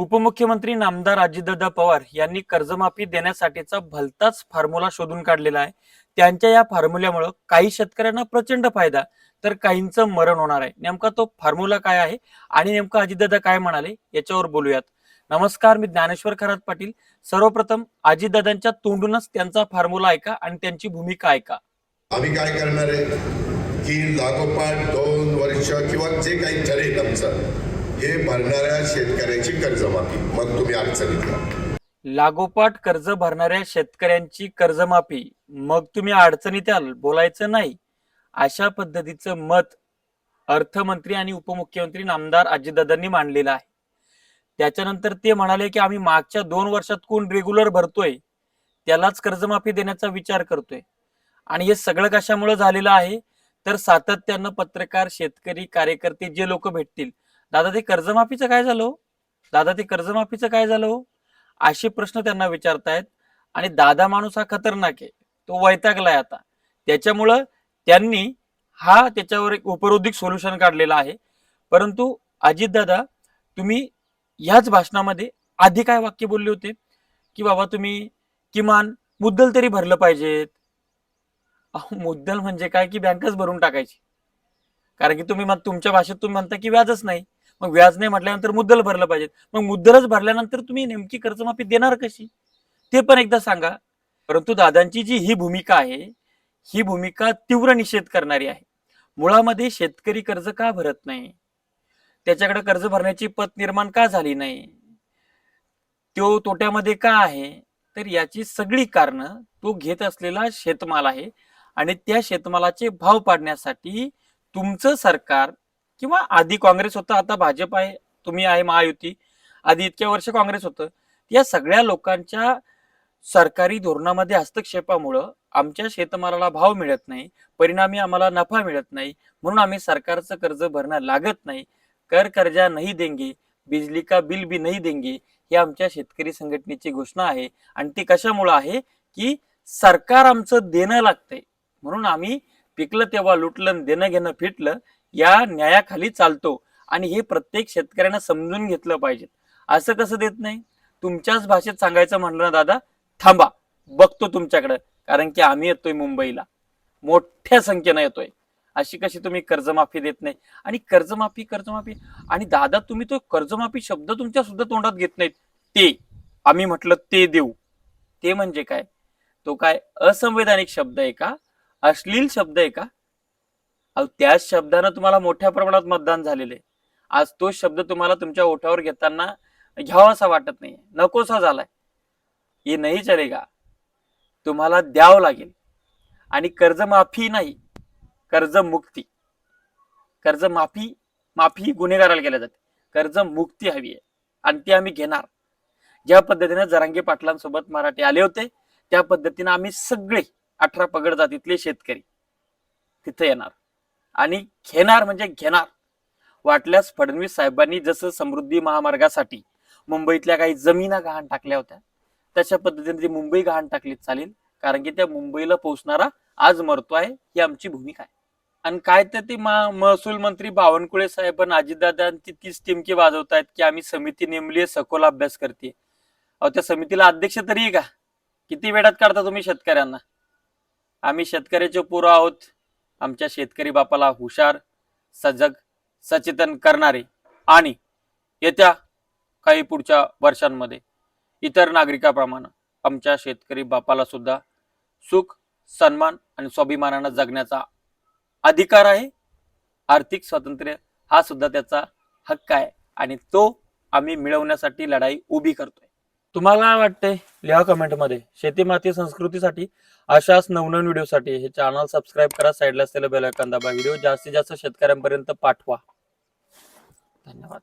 उपमुख्यमंत्री नामदार अजितदादा पवार यांनी कर्जमाफी देण्यासाठीचा भलताच फॉर्म्युला शोधून काढलेला आहे. त्यांच्या या फॉर्म्युल्यामुळं काही शेतकऱ्यांना प्रचंड फायदा तर काहींचं मरण होणार आहे. नेमका तो फॉर्म्युला काय आहे आणि नेमका अजितदादा काय म्हणाले याच्यावर बोलूयात. नमस्कार मी ज्ञानेश्वर खरात पाटील. सर्वप्रथम अजितदादांच्या तोंडूनच त्यांचा फॉर्म्युला ऐका आणि त्यांची भूमिका ऐका. आम्ही काय करणार आहे? की लागोपाठ दोन वर्ष किंवा जे काही ठरेल आमचं हे भरणाऱ्या शेतकऱ्याची कर्जमाफी. मग तुम्ही अडचणीत लागोपाठ कर्ज भरणाऱ्या शेतकऱ्यांची कर्जमाफी. मग तुम्ही अडचणीत याल बोलायचं नाही. अशा पद्धतीचं मत अर्थमंत्री आणि उपमुख्यमंत्री नामदार अजितदादांनी मांडलेलं आहे. त्याच्यानंतर ते म्हणाले की आम्ही मागच्या दोन वर्षात कोण रेग्युलर भरतोय त्यालाच कर्जमाफी देण्याचा विचार करतोय. आणि हे सगळं कशामुळे झालेलं आहे? तर सातत्यानं पत्रकार शेतकरी कार्यकर्ते जे लोक भेटतील दादा ते कर्जमाफीचं काय झालं हो? दादा ते कर्जमाफीचं काय झालं हो? असे प्रश्न त्यांना विचारतायत. आणि दादा माणूस हा खतरनाक आहे. तो वैतागलाय आता. त्याच्यामुळं त्यांनी हा त्याच्यावर एक उपरोधिक सोल्युशन काढलेला आहे. परंतु अजितदादा तुम्ही ह्याच भाषणामध्ये आधी काय वाक्य बोलले होते? की बाबा तुम्ही किमान मुद्दल तरी भरलं पाहिजेत. अहो मुद्दल म्हणजे काय? की बँकच भरून टाकायची. कारण की तुम्ही तुमच्या भाषेत तुम्ही म्हणता की व्याजच नाही. मग व्याज नाही म्हटल्यानंतर मुद्दल भरलं पाहिजे मग मुद्दलच भरल्यानंतर तुम्ही नेमकी कर्जमाफी देणार कशी? ते पण एकदा सांगा. परंतु दादांची जी ही भूमिका आहे ही भूमिका तीव्र निषेध करणारी आहे. मुळामध्ये शेतकरी कर्ज का भरत नाही? त्याच्याकडे कर्ज भरण्याची पत निर्माण का झाली नाही? तो तोट्यामध्ये का आहे? तर याची सगळी कारणं तो घेत असलेला शेतमाल आहे. आणि त्या शेतमालाचे भाव पाडण्यासाठी तुमचं सरकार किंवा आधी काँग्रेस होतं आता भाजप आहे तुम्ही आहे महायुती आधी इतक्या वर्ष काँग्रेस होतं. या सगळ्या लोकांच्या सरकारी धोरणामध्ये हस्तक्षेपामुळं आमच्या शेतमालाला भाव मिळत नाही परिणामी आम्हाला नफा मिळत नाही म्हणून आम्ही सरकारचं कर्ज भरणं लागत नाही. कर कर्जा नाही देंगे बिजली का बिल भी नाही देंगे ही आमच्या शेतकरी संघटनेची घोषणा आहे. आणि ती कशामुळं आहे की सरकार आमचं देणं लागतंय. म्हणून आम्ही पिकलं तेव्हा लुटलं देणं घेणं फिटलं या न्यायाखाली चालतो आणि हे प्रत्येक शेतकऱ्यांना समजून घेतलं पाहिजे. असं कसं देत नाही? तुमच्याच भाषेत सांगायचं म्हणलं ना दादा थांबा बघतो तुमच्याकडं कारण की आम्ही येतोय मुंबईला. मोठ्या संख्येनं येतोय. अशी कशी तुम्ही कर्जमाफी देत नाही? आणि कर्जमाफी कर्जमाफी आणि दादा तुम्ही तो कर्जमाफी शब्द तुमच्या सुद्धा तोंडात घेत नाहीत. ते आम्ही म्हटलं ते देऊ. ते म्हणजे काय? तो काय असंवैधानिक शब्द आहे का? अश्लील शब्द आहे का? अहो त्या शब्दानं तुम्हाला मोठ्या प्रमाणात मतदान झालेलं आहे. आज तो शब्द तुम्हाला तुमच्या ओठावर घेताना घ्यावासा वाटत नाही नकोसा झालाय. हे नाही चलेगा. तुम्हाला द्यावं लागेल. आणि कर्जमाफी नाही. कर्जमुक्ती. कर्जमाफी माफी ही गुन्हेगाराला केल्या जाते. कर्जमुक्ती हवी आहे. आणि ती आम्ही घेणार. ज्या पद्धतीने जरांगे पाटलांसोबत मराठी आले होते त्या पद्धतीने आम्ही सगळे अठरा पगड जातीतले शेतकरी तिथे येणार. आणि घेणार म्हणजे घेणार. वाटल्यास फडणवीस साहेबांनी जसं समृद्धी महामार्गासाठी मुंबईतल्या काही जमिना गहाण टाकल्या होत्या तशा पद्धतीने ती मुंबई गहाण टाकली चालेल. कारण की त्या मुंबईला पोहोचणारा आज मरतो आहे ही आमची भूमिका आहे. आणि काय तर ते महसूल मंत्री बावनकुळे साहेब आणि अजितदादांची तीच टिमकी वाजवतायत की आम्ही समिती नेमली आहे सखोल अभ्यास करते अहो त्या समितीला अध्यक्ष तरी का? किती वेळात काढता तुम्ही शेतकऱ्यांना? आम्ही शेतकऱ्याचे पोरं आहोत. आमच्या शेतकरी बापाला हुशार सजग सचेतन करणारे आणि येत्या काही पुढच्या वर्षांमध्ये इतर नागरिकाप्रमाणे आमच्या शेतकरी बापाला सुद्धा सुख सन्मान आणि स्वाभिमानानं जगण्याचा अधिकार आहे. आर्थिक स्वातंत्र्य हा सुद्धा त्याचा हक्क आहे आणि तो आम्ही मिळवण्यासाठी लढाई उभी करतोय. तुम्हाला काय वाटतंय? लिहा कमेंटमध्ये. शेती माती संस्कृतीसाठी अशाच नवनवीन व्हिडिओसाठी हे चॅनल सबस्क्राईब करा. साईडला असलेलं बेल आयकॉन दाबा. व्हिडिओ जास्तीत जास्त शेतकऱ्यांपर्यंत पाठवा. धन्यवाद.